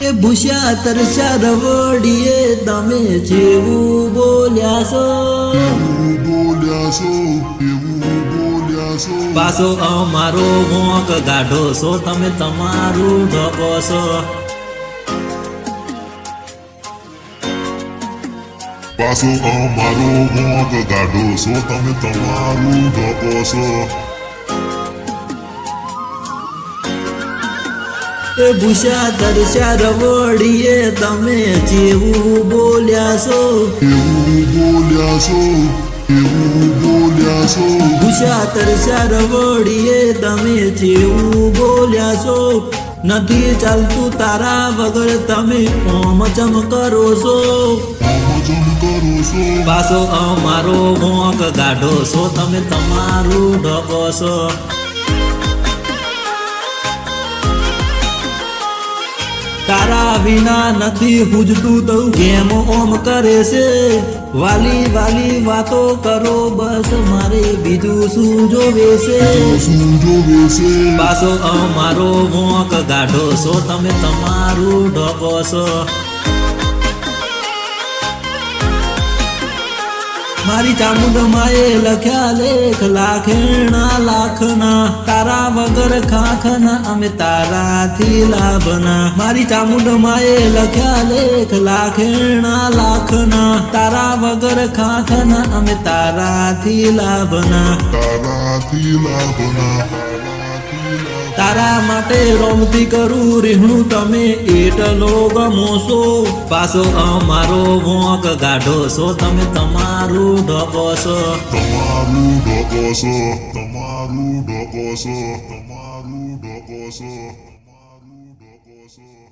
એ ભૂસ્યા તરસ્યા રવડીએ તમે જેવું બોલ્યા છો. બોલ્યા છો એવું બોલ્યા છો. પાછો અમારો મોક ગાઢો છો તમે તમારું ઢકો છો. પાછો અમારો મોક ગાઢો છો તમે તમારું ઢકો છો. એ ભૂસ્યા તરસ્યા રવડીએ તમે જેવું બોલ્યા છો? એવું બોલ્યા છો એવું બોલ્યા છો. ભૂષા તરસ્યા રવડીએ તમે જેવું બોલ્યા છો? નથી ચાલતું તારા વગર તમે ઓમ ચમ કરો છો? પાછો અમારો વોંક ગાઢો છો તમે તમારું ઢકો છો. તારા વિના નથી હુજતું તો. કેમ ઓમ કરે છે. વાલી વાલી વાતો કરો બસ મારે બીજું શું જોવે છે? શું જોવે છે? પાછો અમારો વોંક ગાઢો છો. તમે તમારું ઢકો છો. મારી ચામુંડ માએ લખ્યા લેખ લાખેણા લાખના, તારા વગર ખાખના, અમે તારાથી લાભના. મારી ચામુંડ માએ લખ્યા લેખ લાખેણા લાખના, તારા વગર ખાખના, અમે તારાથી લાભના. તારાથી લાભના. તારા માટે રોમતી કરું રીહણું તમે એટલો ગમો છો. પાછો અમારો વોંક ગાઢો છો, તમે તમારું ઢકો છો. તમારું ઢકો છો, તમારું ઢકો છો, તમારું ઢકો છો, તમારું ઢકો છો.